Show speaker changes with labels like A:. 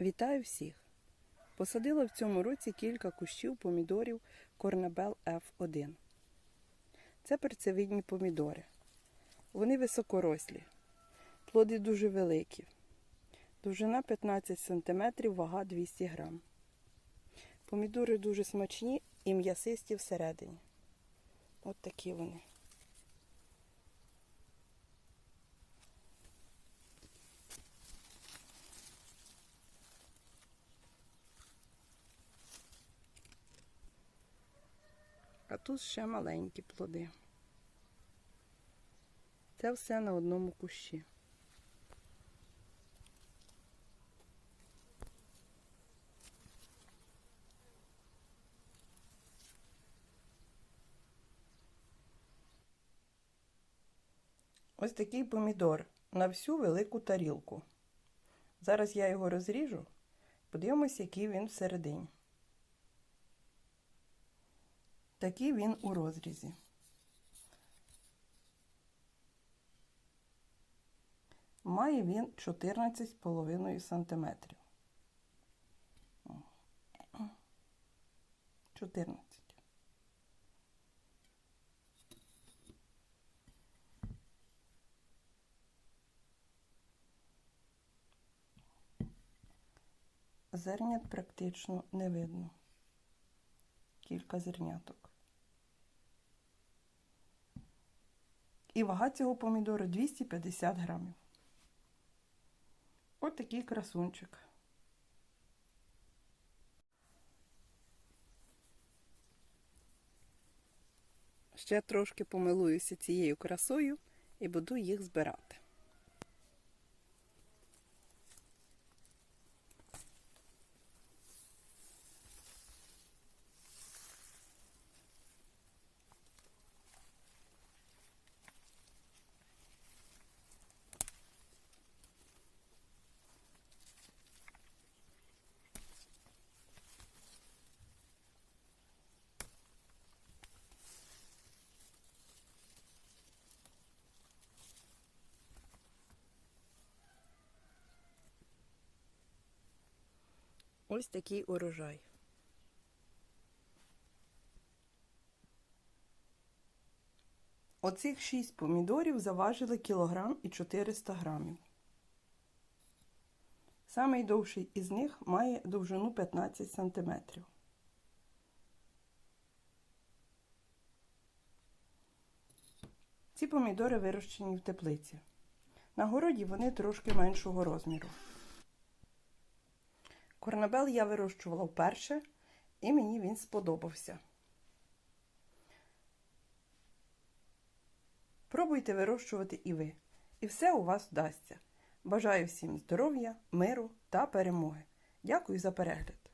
A: Вітаю всіх! Посадила в цьому році кілька кущів помідорів Корнабел F1. Це перцевидні помідори. Вони високорослі, плоди дуже великі. Довжина 15 см, вага 200 г. Помідори дуже смачні і м'ясисті всередині. От такі вони. А тут ще маленькі плоди. Це все на одному кущі. Ось такий помідор на всю велику тарілку. Зараз я його розріжу. Подивимось, який він всередині. Такий він у розрізі. Має він 14,5 см. 14. Зернят практично не видно. Кілька зерняток. І вага цього помідору 250 грамів. От такий красунчик. Ще трошки помилуюся цією красою і буду їх збирати. Ось такий урожай. Оцих шість помідорів заважили кілограм і 400 грамів. Самий довший із них має довжину 15 сантиметрів. Ці помідори вирощені в теплиці. На городі вони трошки меншого розміру. Корнабел я вирощувала вперше, і мені він сподобався. Пробуйте вирощувати і ви, і все у вас вдасться. Бажаю всім здоров'я, миру та перемоги. Дякую за перегляд!